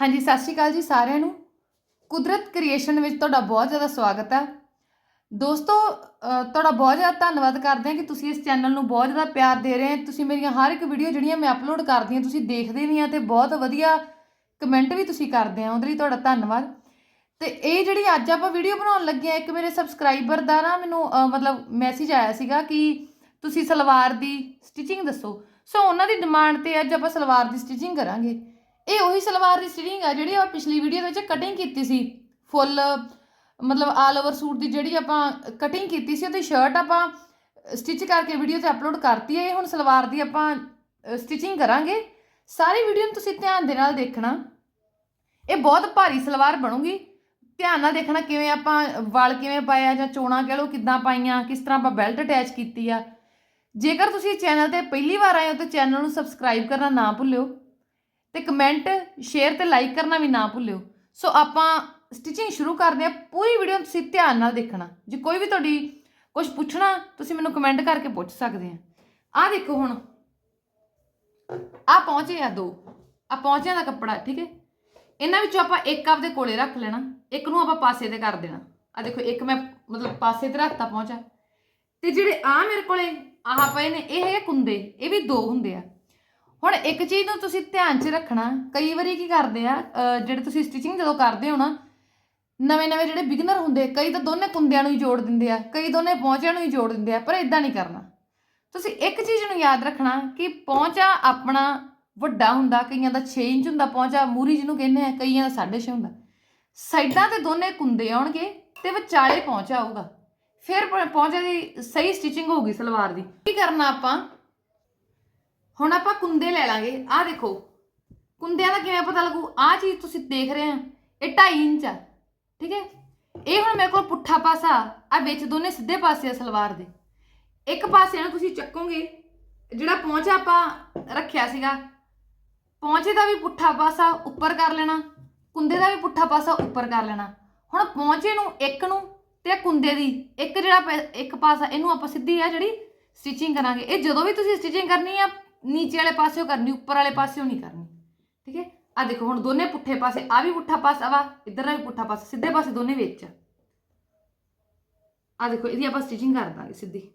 ਹਾਂਜੀ, ਸਤਿ ਸ਼੍ਰੀ ਅਕਾਲ ਜੀ ਸਾਰਿਆਂ ਨੂੰ। ਕੁਦਰਤ ਕ੍ਰੀਏਸ਼ਨ ਵਿੱਚ ਤੁਹਾਡਾ ਬਹੁਤ ਜ਼ਿਆਦਾ ਸਵਾਗਤ ਹੈ ਦੋਸਤੋ ਤੁਹਾਡਾ ਬਹੁਤ ਜ਼ਿਆਦਾ ਧੰਨਵਾਦ ਕਰਦੇ ਹਾਂ ਕਿ ਤੁਸੀਂ ਇਸ ਚੈਨਲ ਨੂੰ ਬਹੁਤ ਜ਼ਿਆਦਾ ਪਿਆਰ ਦੇ ਰਹੇ ਹੋ। ਤੁਸੀਂ ਮੇਰੀਆਂ ਹਰ ਇੱਕ ਵੀਡੀਓ ਜਿਹੜੀਆਂ ਮੈਂ ਅਪਲੋਡ ਕਰਦੀ ਹਾਂ, ਤੁਸੀਂ ਦੇਖਦੇ ਵੀ ਆ ਤੇ ਬਹੁਤ ਵਧੀਆ ਕਮੈਂਟ ਵੀ ਤੁਸੀਂ ਕਰਦੇ ਆ, ਉਹਦੇ ਲਈ ਤੁਹਾਡਾ ਧੰਨਵਾਦ। ਤੇ ਇਹ ਜਿਹੜੀ ਅੱਜ ਆਪਾਂ ਵੀਡੀਓ ਬਣਾਉਣ ਲੱਗੇ ਆ ਇੱਕ ਮੇਰੇ ਸਬਸਕ੍ਰਾਈਬਰ ਦਾ ਨਾ ਮੈਨੂੰ ਮਤਲਬ ਮੈਸੇਜ ਆਇਆ ਸੀਗਾ ਕਿ ਤੁਸੀਂ ਸਲਵਾਰ ਦੀ ਸਟਿਚਿੰਗ ਦੱਸੋ। ਸੋ ਉਹਨਾਂ ਦੀ ਡਿਮਾਂਡ ਤੇ ਅੱਜ ਆਪਾਂ ਸਲਵਾਰ ਦੀ ਸਟਿਚਿੰਗ ਕਰਾਂਗੇ। ਇਹ ਉਹੀ ਸਲਵਾਰ ਦੀ ਸਟਿਚਿੰਗ ਆ ਜਿਹੜੀ ਆਪਾਂ ਪਿਛਲੀ ਵੀਡੀਓ ਦੇ ਵਿੱਚ ਕਟਿੰਗ ਕੀਤੀ ਸੀ। ਫੁੱਲ ਮਤਲਬ ਆਲ ਓਵਰ ਸੂਟ ਦੀ ਜਿਹੜੀ ਆਪਾਂ ਕਟਿੰਗ ਕੀਤੀ ਸੀ, ਉਹਦੀ ਸ਼ਰਟ ਆਪਾਂ ਸਟਿਚ ਕਰਕੇ ਵੀਡੀਓ ਤੇ ਅਪਲੋਡ ਕਰਤੀ ਹੈ। ਇਹ ਹੁਣ ਸਲਵਾਰ ਦੀ ਆਪਾਂ ਸਟਿਚਿੰਗ ਕਰਾਂਗੇ। ਸਾਰੀ ਵੀਡੀਓ ਨੂੰ ਤੁਸੀਂ ਧਿਆਨ ਦੇ ਨਾਲ ਦੇਖਣਾ। ਇਹ ਬਹੁਤ ਭਾਰੀ ਸਲਵਾਰ ਬਣੂਗੀ। ਧਿਆਨ ਨਾਲ ਦੇਖਣਾ ਕਿਵੇਂ ਆਪਾਂ ਵਾਲ ਕਿਵੇਂ ਪਾਇਆ ਜਾਂ ਚੋਣਾ ਕਹਿ ਲਓ ਕਿੱਦਾਂ ਪਾਈਆਂ, ਕਿਸ ਤਰ੍ਹਾਂ ਆਪਾਂ ਬੈਲਟ ਅਟੈਚ ਕੀਤੀ ਆ। ਜੇਕਰ ਤੁਸੀਂ ਚੈਨਲ ਤੇ ਪਹਿਲੀ ਵਾਰ ਆਏ ਹੋ ਤਾਂ ਚੈਨਲ ਨੂੰ ਸਬਸਕ੍ਰਾਈਬ ਕਰਨਾ ਨਾ ਭੁੱਲਿਓ। ਤੇ ਕਮੈਂਟ ਸ਼ੇਅਰ ਤੇ ਲਾਈਕ ਕਰਨਾ ਵੀ ਨਾ ਭੁੱਲਿਓ। ਸੋ ਆਪਾਂ ਸਟਿਚਿੰਗ ਸ਼ੁਰੂ ਕਰਦੇ ਹਾਂ। ਪੂਰੀ ਵੀਡੀਓ ਤੁਸੀਂ ਧਿਆਨ ਨਾਲ ਦੇਖਣਾ। ਜੇ ਕੋਈ ਵੀ ਤੁਹਾਡੀ ਕੁਝ ਪੁੱਛਣਾ, ਤੁਸੀਂ ਮੈਨੂੰ ਕਮੈਂਟ ਕਰਕੇ ਪੁੱਛ ਸਕਦੇ ਆ। ਆਹ ਦੇਖੋ ਹੁਣ। ਆ ਪਹੁੰਚੇ ਆ ਦੋ। ਆ ਪਹੁੰਚਿਆਂ ਦਾ ਕੱਪੜਾ, ਠੀਕ ਹੈ? ਇਹਨਾਂ ਵਿੱਚੋਂ ਆਪਾਂ ਇੱਕ ਆਪਦੇ ਕੋਲੇ ਰੱਖ ਲੈਣਾ। ਇੱਕ ਨੂੰ ਆਪਾਂ ਪਾਸੇ ਤੇ ਕਰ ਦੇਣਾ। ਆ ਦੇਖੋ, ਇੱਕ ਮੈਂ ਮਤਲਬ ਪਾਸੇ ਤੇ ਰੱਖਤਾ ਪਹੁੰਚਾ ਤੇ ਜਿਹੜੇ ਆ ਮੇਰੇ ਕੋਲੇ ਆਹ ਪਏ ਨੇ, ਇਹ ਹੈਗੇ ਕੁੰਦੇ। ਇਹ ਵੀ ਦੋ ਹੁੰਦੇ ਆ। ਹੁਣ ਇੱਕ ਚੀਜ਼ ਨੂੰ ਤੁਸੀਂ ਧਿਆਨ 'ਚ ਰੱਖਣਾ, ਕਈ ਵਾਰੀ ਕੀ ਕਰਦੇ ਆ, ਅਹ ਜਿਹੜੇ ਤੁਸੀਂ ਸਟਿਚਿੰਗ ਜਦੋਂ ਕਰਦੇ ਹੋ ਨਾ, ਨਵੇਂ ਨਵੇਂ ਜਿਹੜੇ ਬਿਗਨਰ ਹੁੰਦੇ, ਕਈ ਤਾਂ ਦੋਨੇ ਕੁੰਦਿਆਂ ਨੂੰ ਹੀ ਜੋੜ ਦਿੰਦੇ ਆ, ਕਈ ਦੋਨੇ ਪਹੁੰਚਿਆਂ ਨੂੰ ਹੀ ਜੋੜ ਦਿੰਦੇ ਆ, ਪਰ ਇਦਾਂ ਨਹੀਂ ਕਰਨਾ। ਤੁਸੀਂ ਇੱਕ ਚੀਜ਼ ਨੂੰ ਯਾਦ ਰੱਖਣਾ ਕਿ ਪਹੁੰਚਾ ਆਪਣਾ ਵੱਡਾ ਹੁੰਦਾ, ਕਈਆਂ ਦਾ 6 ਇੰਚ ਹੁੰਦਾ ਪਹੁੰਚਾ ਮੂਰੀ ਜਿਹਨੂੰ ਕਹਿੰਦੇ ਆ, ਕਈਆਂ ਦਾ 6.5 ਹੁੰਦਾ। ਸਾਈਡਾਂ ਤੇ ਦੋਨੇ ਕੁੰਦੇ ਆਉਣਗੇ ਤੇ ਵਿਚਾਲੇ ਪਹੁੰਚਾ ਆਊਗਾ। ਫਿਰ ਪ- ਪਹੁੰਚੇ ਦੀ ਸਹੀ ਸਟਿਚਿੰਗ ਹੋਊਗੀ ਸਲਵਾਰ ਦੀ। ਕੀ ਕਰਨਾ ਆਪਾਂ? ਹੁਣ ਆਪਾਂ ਕੁੰਦੇ ਲੈ ਲਾਂਗੇ। ਆਹ ਦੇਖੋ, ਕੁੰਦਿਆਂ ਦਾ ਕਿਵੇਂ ਪਤਾ ਲੱਗੂ? ਆਹ ਚੀਜ਼ ਤੁਸੀਂ ਦੇਖ ਰਹੇ ਆ। ਇਹ 2.5 ਇੰਚ ਆ, ਠੀਕ ਹੈ? ਇਹ ਹੁਣ ਮੇਰੇ ਕੋਲ ਪੁੱਠਾ ਪਾਸਾ ਆ ਵਿੱਚ ਦੋਨੇ ਸਿੱਧੇ ਪਾਸੇ ਆ ਸਲਵਾਰ ਦੇ। ਇੱਕ ਪਾਸੇ ਨੂੰ ਤੁਸੀਂ ਚੱਕੋਗੇ, ਜਿਹੜਾ ਪਹੁੰਚਾ ਆਪਾਂ ਰੱਖਿਆ ਸੀਗਾ ਪਹੁੰਚੇ ਦਾ ਵੀ ਪੁੱਠਾ ਪਾਸਾ ਉੱਪਰ ਕਰ ਲੈਣਾ, ਕੁੰਦੇ ਦਾ ਵੀ ਪੁੱਠਾ ਪਾਸਾ ਉੱਪਰ ਕਰ ਲੈਣਾ। ਹੁਣ ਪਹੁੰਚੇ ਨੂੰ ਇੱਕ ਨੂੰ ਤੇ ਕੁੰਦੇ ਦੀ, ਇੱਕ ਜਿਹੜਾ ਪੈ- ਇੱਕ ਪਾਸਾ, ਇਹਨੂੰ ਆਪਾਂ ਸਿੱਧੀ ਆ ਜਿਹੜੀ ਸਟਿਚਿੰਗ ਕਰਾਂਗੇ। ਇਹ ਜਦੋਂ ਵੀ ਤੁਸੀਂ ਸਟਿਚਿੰਗ ਕਰਨੀ ਆ ਨੀਚੇ ਵਾਲੇ ਪਾਸਿਓਂ ਕਰਨੀ, ਉੱਪਰ ਵਾਲੇ ਪਾਸਿਓਂ ਨਹੀਂ ਕਰਨੀ। ਠੀਕ ਹੈ? ਆ ਦੇਖੋ, ਹੁਣ ਦੋਨੇ ਪੁੱਠੇ ਪਾਸੇ ਆ ਵੀ ਪੁੱਠਾ ਪਾਸਾ ਵਾ, ਇੱਧਰ ਦਾ ਵੀ ਪੁੱਠਾ ਪਾਸਾ, ਸਿੱਧੇ ਪਾਸੇ ਦੋਨੇ ਵਿੱਚ ਆ। ਆ ਦੇਖੋ, ਇਹਦੀ ਆਪਾਂ ਸਟਿਚਿੰਗ ਕਰ ਦਾਂਗੇ ਸਿੱਧੀ।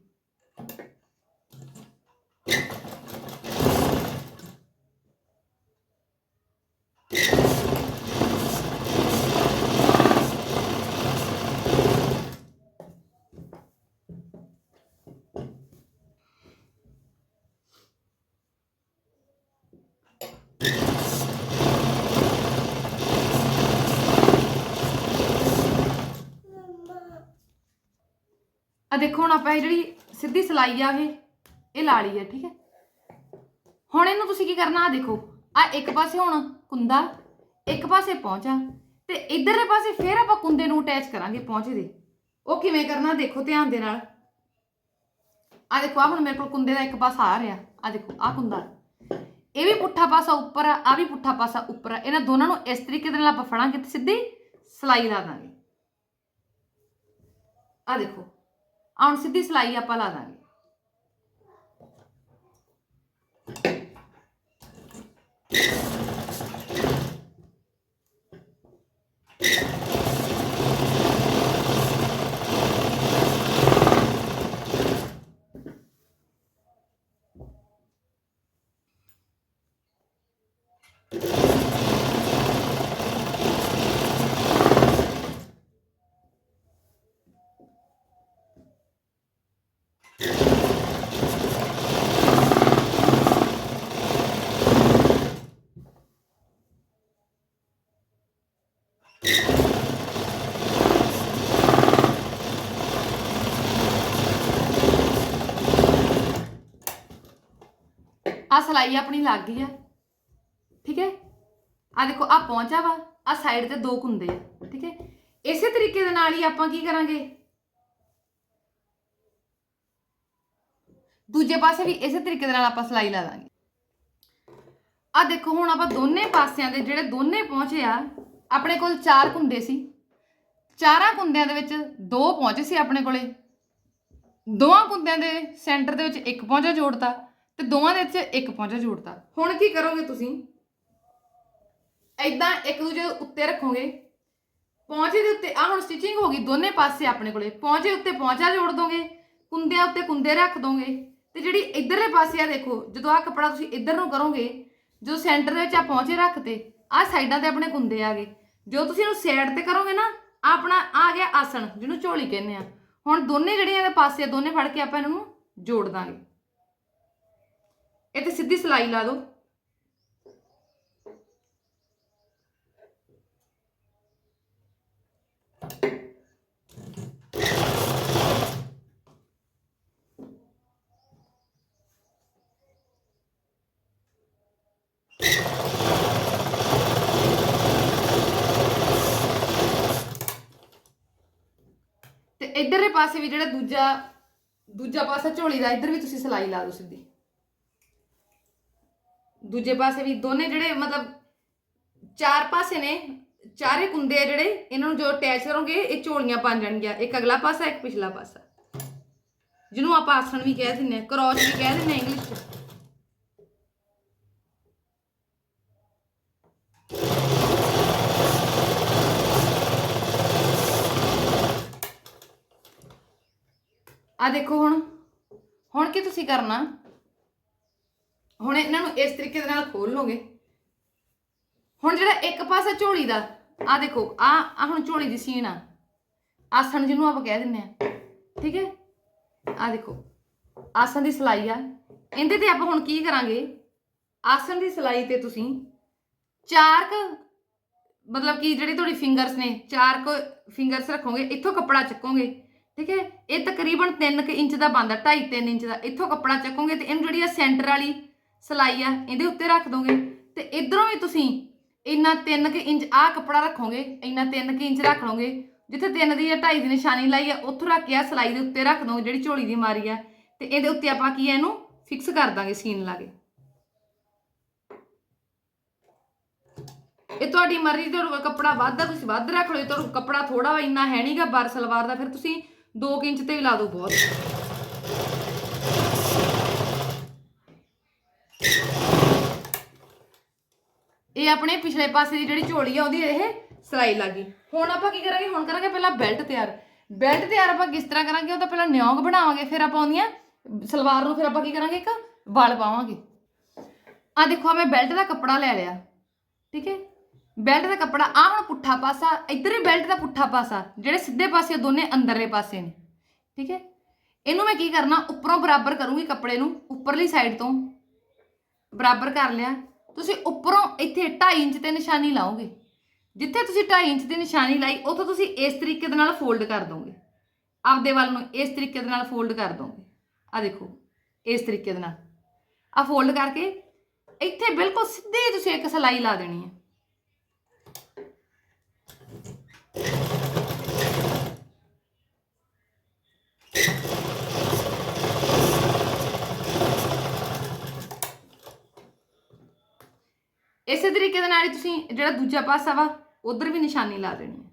ਆ ਦੇਖੋ ਹੁਣ ਆਪਾਂ ਇਹ ਜਿਹੜੀ ਸਿੱਧੀ ਸਲਾਈ ਆ ਇਹ ਇਹ ਲਾ ਲਈ ਹੈ, ਠੀਕ ਹੈ? ਹੁਣ ਇਹਨੂੰ ਤੁਸੀਂ ਕੀ ਕਰਨਾ? ਆ ਦੇਖੋ ਆ ਇੱਕ ਪਾਸੇ ਹੁਣ ਕੁੰਦਾ, ਇੱਕ ਪਾਸੇ ਪਹੁੰਚਾ ਤੇ ਇਧਰਲੇ ਪਾਸੇ ਫੇਰ ਆਪਾਂ ਕੁੰਦੇ ਨੂੰ ਅਟੈਚ ਕਰਾਂਗੇ ਪਹੁੰਚੇ ਦੇ। ਉਹ ਕਿਵੇਂ ਕਰਨਾ? ਦੇਖੋ ਧਿਆਨ ਦੇ ਨਾਲ। ਆ ਦੇਖੋ ਆ ਹੁਣ ਮੇਰੇ ਕੋਲ ਕੁੰਦੇ ਦਾ ਇੱਕ ਪਾਸਾ ਆ ਰਿਹਾ। ਆ ਦੇਖੋ ਆ ਕੁੰਦਾ। ਇਹ ਵੀ ਪੁੱਠਾ ਪਾਸਾ ਉੱਪਰ ਆ ਆ ਵੀ ਪੁੱਠਾ ਪਾਸਾ ਉੱਪਰ ਆ। ਇਹਨਾਂ ਦੋਨਾਂ ਨੂੰ ਇਸ ਤਰੀਕੇ ਦੇ ਨਾਲ ਆਪਾਂ ਫੜਾਂਗੇ ਤੇ ਸਿੱਧੀ ਸਲਾਈ ਲਾ ਦਾਂਗੇ। ਆ ਦੇਖੋ ਹੁਣ ਸਿੱਧੀ ਸਲਾਈ ਆਪਾਂ ਲਾ ਦਾਂਗੇ। ਆ ਸਲਾਈ ਆਪਣੀ ਲੱਗ ਗਈ ਆ। ਠੀਕ ਹੈ? ਆ ਦੇਖੋ ਆ ਪਹੁੰਚਾ ਵਾ। ਆ ਸਾਈਡ ਤੇ ਦੋ ਕੁੰਦੇ ਆ। ਠੀਕ ਹੈ? ਇਸੇ ਤਰੀਕੇ ਦੇ ਨਾਲ ਹੀ ਆਪਾਂ ਕੀ ਕਰਾਂਗੇ? ਦੂਜੇ ਪਾਸੇ ਵੀ ਇਸੇ ਤਰੀਕੇ ਦੇ ਨਾਲ ਆਪਾਂ ਸਲਾਈ ਲਾ ਦਾਂਗੇ। ਆ ਦੇਖੋ, ਹੁਣ ਆਪਾਂ ਦੋਨੇ ਪਾਸਿਆਂ ਦੇ ਜਿਹੜੇ ਦੋਨੇ ਪਹੁੰਚੇ ਆ, ਆਪਣੇ ਕੋਲ ਚਾਰ ਕੁੰਦੇ ਸੀ। ਚਾਰਾਂ ਕੁੰਦਿਆਂ ਦੇ ਵਿੱਚ ਦੋ ਪਹੁੰਚੇ ਸੀ ਆਪਣੇ ਕੋਲੇ। ਦੋਵਾਂ ਕੁੰਦਿਆਂ ਦੇ ਸੈਂਟਰ ਦੇ ਵਿੱਚ ਇੱਕ ਪਹੁੰਚਾ ਜੋੜਤਾ ਤੇ ਦੋਵਾਂ ਦੇ ਵਿੱਚ ਇੱਕ ਪਹੁੰਚਾ ਜੋੜਤਾ। ਹੁਣ ਕੀ ਕਰੋਗੇ ਤੁਸੀਂ? ਐਦਾਂ ਇੱਕ ਦੂਜੇ ਦੇ ਉੱਤੇ ਰੱਖੋਗੇ। ਪਹੁੰਚੇ ਦੇ ਉੱਤੇ ਆ ਹੁਣ ਸਟਿਚਿੰਗ ਹੋ ਗਈ ਦੋਨੇ ਪਾਸੇ ਆਪਣੇ ਕੋਲੇ। ਪਹੁੰਚੇ ਉੱਤੇ ਪਹੁੰਚਾ ਜੋੜ ਦੋਗੇ ਕੁੰਦਿਆਂ ਉੱਤੇ ਕੁੰਦੇ ਰੱਖ ਦੋਗੇ। ਤੇ ਜਿਹੜੀ ਇਧਰਲੇ ਪਾਸੇ ਆ ਦੇਖੋ ਜਦੋਂ ਆ ਕੱਪੜਾ ਤੁਸੀਂ ਇੱਧਰ ਨੂੰ ਕਰੋਗੇ ਜੋ ਸੈਂਟਰ ਦੇ ਵਿੱਚ ਆ ਪੌਂਚੇ ਰੱਖਤੇ ਆ ਸਾਈਡਾਂ ਤੇ ਆਪਣੇ ਕੁੰਦੇ ਆ ਗਏ। ਜੋ ਤੁਸੀਂ ਇਹਨੂੰ ਸਾਈਡ ਤੇ ਕਰੋਗੇ ਨਾ ਆਹ ਆਪਣਾ ਆ ਗਿਆ ਆਸਣ ਜਿਹਨੂੰ ਝੋਲੀ ਕਹਿੰਦੇ ਆ। ਹੁਣ ਦੋਨੇ ਜਿਹੜੀਆਂ ਇਹਦੇ ਪਾਸੇ ਆ, ਦੋਨੇ ਫੜ ਕੇ ਆਪਾਂ ਇਹਨਾਂ ਨੂੰ ਜੋੜ ਦਾਂਗੇ। ਇਹ ਤੇ ਸਿੱਧੀ ਸਲਾਈ ਲਾ ਦਿਓ ਤੇ ਇਧਰਲੇ ਪਾਸੇ ਵੀ ਜਿਹੜਾ ਦੂਜਾ ਦੂਜਾ ਪਾਸਾ ਝੋਲੀ ਦਾ, ਇੱਧਰ ਵੀ ਤੁਸੀਂ ਸਲਾਈ ਲਾ ਦਿਓ ਸਿੱਧੀ। ਦੂਜੇ ਪਾਸੇ ਵੀ ਦੋਨੇ ਜਿਹੜੇ ਮਤਲਬ ਚਾਰ ਪਾਸੇ ਨੇ, ਚਾਰੇ ਕੁੰਦੇ ਆ ਜਿਹੜੇ, ਇਹਨਾਂ ਨੂੰ ਜੋ ਅਟੈਚ ਕਰੋਗੇ, ਇਹ ਝੋਲੀਆਂ ਬਣ ਜਾਣਗੀਆਂ। ਇੱਕ ਅਗਲਾ ਪਾਸਾ, ਇੱਕ ਪਿਛਲਾ ਪਾਸਾ। ਜਿਹਨੂੰ ਆਪਾਂ ਆਸਣ ਵੀ ਕਹਿ ਦਿੰਨੇ ਆ ਕਰੋਚ ਵੀ ਕਹਿ ਦਿੰਨੇ ਆ ਇੰਗਲਿਸ਼ ਚ। ਆ ਦੇਖੋ ਹੁਣ ਹੁਣ ਕੀ ਤੁਸੀਂ ਕਰਨਾ? ਹੁਣ ਇਹਨਾਂ ਨੂੰ ਇਸ ਤਰੀਕੇ ਦੇ ਨਾਲ ਖੋਲ ਲਓਗੇ। ਹੁਣ ਜਿਹੜਾ ਇੱਕ ਪਾਸਾ ਝੋਲੀ ਦਾ ਆ ਦੇਖੋ ਆ ਆ ਹੁਣ ਝੋਲੀ ਦੀ ਸੀਨ ਆ। ਆਸਣ ਜਿਹਨੂੰ ਆਪਾਂ ਕਹਿ ਦਿੰਨੇ ਆ। ਠੀਕ ਹੈ? ਆ ਦੇਖੋ, ਆਸਣ ਦੀ ਸਲਾਈ ਆ। ਇਹਦੇ ਤੇ ਆਪਾਂ ਹੁਣ ਕੀ ਕਰਾਂਗੇ? ਆਸਣ ਦੀ ਸਲਾਈ ਤੇ ਤੁਸੀਂ ਚਾਰ ਕ ਮਤਲਬ ਕਿ ਜਿਹੜੀ ਤੁਹਾਡੀ ਫਿੰਗਰਸ ਨੇ ਚਾਰ ਕੋ ਫਿੰਗਰਸ ਰੱਖੋਗੇ, ਇੱਥੋਂ ਕੱਪੜਾ ਚੱਕੋਗੇ। ਠੀਕ ਹੈ? ਇਹ ਤਕਰੀਬਨ 3 ਕੁ ਇੰਚ ਦਾ ਬਣਦਾ 2.5 3 ਇੰਚ ਦਾ। ਇੱਥੋਂ ਕੱਪੜਾ ਚੱਕੋਗੇ ਤੇ ਇਹਨੂੰ ਜਿਹੜੀ ਆ ਸੈਂਟਰ ਵਾਲੀ ਸਲਾਈ ਆ, ਇਹਦੇ ਉੱਤੇ ਰੱਖ ਦੋਗੇ। ਤੇ ਇਧਰੋਂ ਵੀ ਤੁਸੀਂ ਇੰਨਾ 3 ਕੁ ਇੰਚ ਆ ਕੱਪੜਾ ਰੱਖੋਗੇ, ਇੰਨਾ 3 ਕੁ ਇੰਚ ਰੱਖ ਲਓਗੇ। ਜਿੱਥੇ 3 ਦੀ ਜਾਂ 2.5 ਦੀ ਨਿਸ਼ਾਨੀ ਲਾਈ ਆ, ਉੱਥੋਂ ਰੱਖ ਕੇ ਆ ਸਲਾਈ ਦੇ ਉੱਤੇ ਰੱਖ ਦੋ, ਜਿਹੜੀ ਝੋਲੀ ਦੀ ਮਾਰੀ ਆ। ਤੇ ਇਹਦੇ ਉੱਤੇ ਆਪਾਂ ਕੀ ਆ, ਇਹਨੂੰ ਫਿਕਸ ਕਰ ਦਾਂਗੇ, ਸੀਨ ਲਾ ਕੇ। ਇਹ ਤੁਹਾਡੀ ਮਰਜ਼ੀ, ਤੁਹਾਡੇ ਕੱਪੜਾ ਵੱਧ ਆ, ਤੁਸੀਂ ਵੱਧ ਰੱਖ ਲਓ। ਜੇ ਤੁਹਾਡੇ ਕੱਪੜਾ ਥੋੜਾ ਵਾ ਇੰਨਾ ਹੈ ਨਹੀਂਗਾ ਬਾਰ ਸਲਵਾਰ ਦਾ, ਫਿਰ ਤੁਸੀਂ 2 ਇੰਚ ਤੇ ਵੀ ਲਾ ਦਿਓ ਬਹੁਤ। ਇਹ ਆਪਣੇ ਪਿਛਲੇ ਪਾਸੇ ਦੀ ਜਿਹੜੀ ਝੋਲੀ ਆ, ਉਹਦੀ ਇਹ ਸਲਾਈ ਲੱਗੀ। ਹੁਣ ਆਪਾਂ ਕੀ ਕਰਾਂਗੇ? ਹੁਣ ਕਰਾਂਗੇ ਪਹਿਲਾਂ ਬੈਲਟ ਤਿਆਰ। ਬੈਲਟ ਤਿਆਰ ਆਪਾਂ ਕਿਸ ਤਰ੍ਹਾਂ ਕਰਾਂਗੇ? ਉਹ ਤਾਂ ਪਹਿਲਾਂ ਨਿਉਂਗ ਬਣਾਵਾਂਗੇ, ਫਿਰ ਆਪਾਂ ਉਹਦੀਆਂ ਸਲਵਾਰ ਨੂੰ ਫਿਰ ਆਪਾਂ ਕੀ ਕਰਾਂਗੇ? ਇੱਕ ਵਲ ਪਾਵਾਂਗੇ। ਆ ਦੇਖੋ ਮੈਂ ਬੈਲਟ ਦਾ ਕੱਪੜਾ ਲੈ ਲਿਆ। ਠੀਕ ਹੈ? ਬੈਲਟ ਦਾ ਕੱਪੜਾ ਆ ਹੁਣ ਪੁੱਠਾ ਪਾਸਾ, ਇੱਧਰ ਹੀ ਬੈਲਟ ਦਾ ਪੁੱਠਾ ਪਾਸਾ, ਜਿਹੜੇ ਸਿੱਧੇ ਪਾਸੇ ਦੋਨੇ ਅੰਦਰਲੇ ਪਾਸੇ ਨੇ। ਠੀਕ ਹੈ? ਇਹਨੂੰ ਮੈਂ ਕੀ ਕਰਨਾ, ਉੱਪਰੋਂ ਬਰਾਬਰ ਕਰੂੰਗੀ ਕੱਪੜੇ ਨੂੰ, ਉੱਪਰਲੀ ਸਾਈਡ ਤੋਂ। ਬਰਾਬਰ ਕਰ ਲਿਆ। ਤੁਸੀਂ ਉੱਪਰੋਂ ਇੱਥੇ 2.5 ਇੰਚ ਤੇ ਨਿਸ਼ਾਨੀ ਲਾਓਗੇ। ਜਿੱਥੇ ਤੁਸੀਂ 2.5 ਇੰਚ ਦੀ ਨਿਸ਼ਾਨੀ ਲਾਈ, ਉੱਥੋਂ ਤੁਸੀਂ ਇਸ ਤਰੀਕੇ ਦੇ ਨਾਲ ਫੋਲਡ ਕਰ ਦੋਗੇ। ਆਪਦੇ ਵੱਲ ਨੂੰ ਇਸ ਤਰੀਕੇ ਦੇ ਨਾਲ ਫੋਲਡ ਕਰ ਦੋਗੇ। ਆ ਦੇਖੋ, ਇਸ ਤਰੀਕੇ ਦੇ ਨਾਲ। ਆ ਫੋਲਡ ਕਰਕੇ, ਇੱਥੇ ਬਿਲਕੁਲ ਸਿੱਧੀ ਤੁਸੀਂ ਇੱਕ ਸਲਾਈ ਲਾ ਦੇਣੀ ਹੈ। ਇਸੇ ਤਰੀਕੇ ਦੇ ਨਾਲ ਹੀ ਤੁਸੀਂ ਜਿਹੜਾ ਦੂਜਾ ਪਾਸਾ ਵਾ, ਉਧਰ ਵੀ ਨਿਸ਼ਾਨੀ ਲਾ ਦੇਣੀ ਹੈ।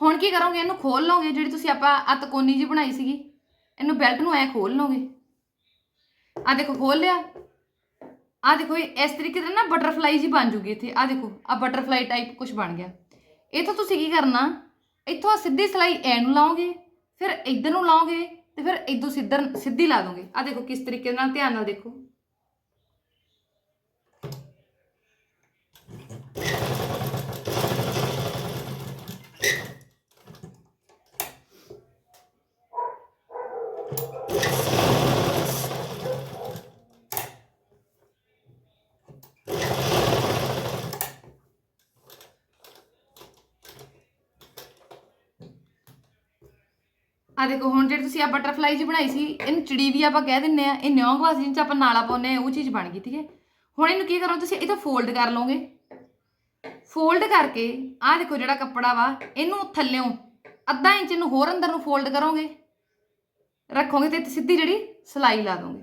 ਹੁਣ ਕੀ ਕਰੋਗੇ? ਇਹਨੂੰ ਖੋਲ ਲਓਗੇ ਜਿਹੜੀ ਤੁਸੀਂ ਆਪਾਂ ਆ ਤਕੋਨੀ ਜੀ ਬਣਾਈ ਸੀਗੀ। ਇਹਨੂੰ ਬੈਲਟ ਨੂੰ ਐ ਖੋਲ ਲਓਗੇ। ਆ ਦੇਖੋ ਖੋਲ ਲਿਆ। ਆ ਦੇਖੋ, ਇਹ ਇਸ ਤਰੀਕੇ ਨਾਲ ਨਾ ਬਟਰਫਲਾਈ ਜੀ ਬਣ ਜੂਗੀ ਇੱਥੇ। ਆ ਦੇਖੋ ਆ ਬਟਰਫਲਾਈ ਟਾਈਪ ਕੁਝ ਬਣ ਗਿਆ। ਇਥੋਂ ਤੁਸੀਂ ਕੀ ਕਰਨਾ? ਇੱਥੋਂ ਆਹ ਸਿੱਧੀ ਸਲਾਈ ਐ ਨੂੰ ਲਾਓਗੇ, ਫਿਰ ਇੱਧਰ ਨੂੰ ਲਾਓਗੇ ਤੇ ਫਿਰ ਇਦੋਂ ਸਿੱਧਰ ਸਿੱਧੀ ਲਾ ਦੋਗੇ। ਆ ਦੇਖੋ, ਕਿਸ ਤਰੀਕੇ ਨਾਲ ਧਿਆਨ ਨਾਲ ਦੇਖੋ। ਆ ਦੇਖੋ, ਹੁਣ ਜਿਹੜੀ ਤੁਸੀਂ ਆ ਬਟਰਫਲਾਈ ਜੀ ਬਣਾਈ ਸੀ, ਇਹਨੂੰ ਚਿੜੀ ਵੀ ਆਪਾਂ ਕਹਿ ਦਿੰਨੇ ਆ, ਇਹ ਨਿਉਂ ਵਾਸ ਜਿੰਚ ਆਪਾਂ ਨਾਲਾ ਪਾਉਂਦੇ ਆ, ਉਹ ਚੀਜ਼ ਬਣ ਗਈ, ਠੀਕ ਹੈ? ਹੁਣ ਇਹਨੂੰ ਕੀ ਕਰੋ ਤੁਸੀਂ ਇਹ ਤਾਂ ਫੋਲਡ ਕਰ ਲਓਗੇ। ਫੋਲਡ ਕਰਕੇ ਆ ਦੇਖੋ ਜਿਹੜਾ ਕੱਪੜਾ ਵਾ, ਇਹਨੂੰ ਥੱਲਿਓਂ ਅੱਧਾ ਇੰਚ ਨੂੰ ਹੋਰ ਅੰਦਰ ਨੂੰ ਫੋਲਡ ਕਰੋਗੇ। ਰੱਖੋਗੇ ਤੇ ਸਿੱਧੀ ਜਿਹੜੀ ਸਲਾਈ ਲਾ ਦੋਗੇ।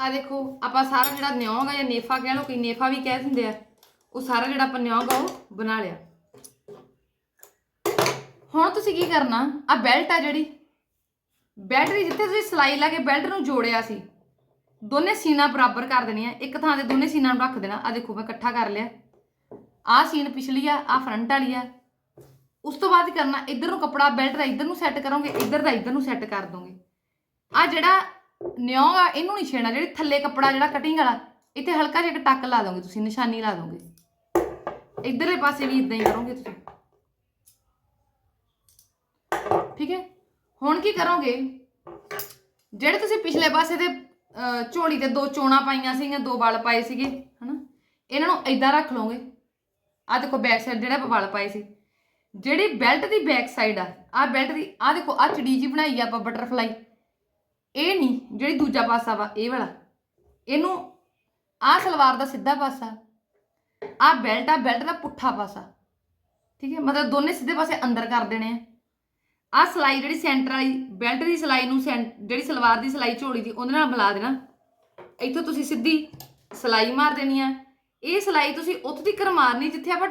ਆ ਦੇਖੋ, ਆਪਾਂ ਸਾਰਾ ਜਿਹੜਾ ਨਿਉਂਗ ਆ ਜਾਂ ਨੇਫਾ ਕਹਿ ਲਓ ਕਿ ਨੇਫਾ ਵੀ ਕਹਿ ਦਿੰਦੇ ਆ, ਉਹ ਸਾਰਾ ਜਿਹੜਾ ਆਪਾਂ ਨਿਉਂਗ ਆ, ਉਹ ਬਣਾ ਲਿਆ। ਹੁਣ ਤੁਸੀਂ ਕੀ ਕਰਨਾ? ਆ ਬੈਲਟ ਆ ਜਿਹੜੀ। ਬੈਲਟ ਦੀ ਜਿੱਥੇ ਤੁਸੀਂ ਸਲਾਈ ਲਾ ਕੇ ਬੈਲਟ ਨੂੰ ਜੋੜਿਆ ਸੀ, ਦੋਨੇ ਸੀਨਾ ਬਰਾਬਰ ਕਰ ਦੇਣੀਆਂ, ਇੱਕ ਥਾਂ ਤੇ ਦੋਨੇ ਸੀਨਾ ਨੂੰ ਰੱਖ ਦੇਣਾ। ਆ ਦੇਖੋ, ਮੈਂ ਇਕੱਠਾ ਕਰ ਲਿਆ। ਆ ਸੀਨ ਪਿਛਲੀ ਆ ਆ ਫਰੰਟ ਵਾਲੀ ਆ। ਉਸ ਤੋਂ ਬਾਅਦ ਕੀ ਕਰਨਾ? ਇੱਧਰ ਨੂੰ ਕੱਪੜਾ, ਬੈਲਟ ਦਾ ਇੱਧਰ ਨੂੰ ਸੈੱਟ ਕਰੋਗੇ, ਇੱਧਰ ਦਾ ਇੱਧਰ ਨੂੰ ਸੈੱਟ ਕਰ ਦੋਗੇ। ਆ ਜਿਹੜਾ ਨਿਉਂ ਆ ਇਹਨੂੰ ਨਹੀਂ ਛੇੜਨਾ ਜਿਹੜੀ ਥੱਲੇ ਕੱਪੜਾ ਜਿਹੜਾ ਕਟਿੰਗ ਵਾਲਾ ਇੱਥੇ ਹਲਕਾ ਜਿਹਾ ਇੱਕ ਟੱਕ ਲਾ ਦੋਗੇ ਤੁਸੀਂ ਨਿਸ਼ਾਨੀ ਲਾ ਦੋਗੇ। ਇੱਧਰਲੇ ਪਾਸੇ ਵੀ ਇਦਾਂ ਹੀ ਕਰੋਗੇ ਤੁਸੀਂ। ਠੀਕ ਹੈ? ਹੁਣ ਕੀ ਕਰੋਗੇ? ਜਿਹੜੇ ਤੁਸੀਂ ਪਿਛਲੇ ਪਾਸੇ ਦੇ ਅਹ, ਝੋਲੀ ਤੇ ਦੋ ਚੋਣਾ ਪਾਈਆਂ ਸੀਗੀਆਂ ਦੋ ਵਲ ਪਾਏ ਸੀਗੇ ਹਨਾ? ਇਹਨਾਂ ਨੂੰ ਇਦਾਂ ਰੱਖ ਲਓਗੇ। ਆ ਦੇਖੋ ਬੈਕ ਸਾਈਡ ਜਿਹੜਾ ਆਪਾਂ ਪਾਏ ਸੀ। ਜਿਹੜੀ ਬੈਲਟ ਦੀ ਬੈਕ ਸਾਈਡ ਆ ਆ ਬੈਲਟ ਦੀ ਆ ਦੇਖੋ ਆ ਚੜੀ ਜੀ ਬਣਾਈ ਆ ਆਪਾਂ ਬਟਰਫਲਾਈ ਇਹ ਨਹੀਂ ਜਿਹੜੀ ਦੂਜਾ ਪਾਸਾ ਵਾ, ਇਹ ਵਾਲਾ। ਇਹਨੂੰ ਆਹ ਸਲਵਾਰ ਦਾ ਸਿੱਧਾ ਪਾਸਾ, ਆਹ ਬੈਲਟ ਆ ਬੈਲਟ ਦਾ ਪੁੱਠਾ ਪਾਸਾ। ਠੀਕ ਹੈ, ਮਤਲਬ ਦੋਨੇ ਸਿੱਧੇ ਪਾਸੇ ਅੰਦਰ ਕਰ ਦੇਣੇ ਆ। ਆਹ ਸਲਾਈ ਜਿਹੜੀ ਸੈਂਟਰ ਵਾਲੀ ਬੈਲਟ ਦੀ ਸਲਾਈ ਨੂੰ ਸੈਂ- ਜਿਹੜੀ ਸਲਵਾਰ ਦੀ ਸਲਾਈ ਝੋਲੀ ਦੀ, ਉਹਦੇ ਨਾਲ ਮਿਲਾ ਦੇਣਾ। ਇੱਥੋਂ ਤੁਸੀਂ ਸਿੱਧੀ ਸਲਾਈ ਮਾਰ ਦੇਣੀ ਆ। ਇਹ ਸਲਾਈ ਤੁਸੀਂ ਉੱਥੇ ਤੱਕ ਮਾਰਨੀ ਜਿੱਥੇ ਆਪਾਂ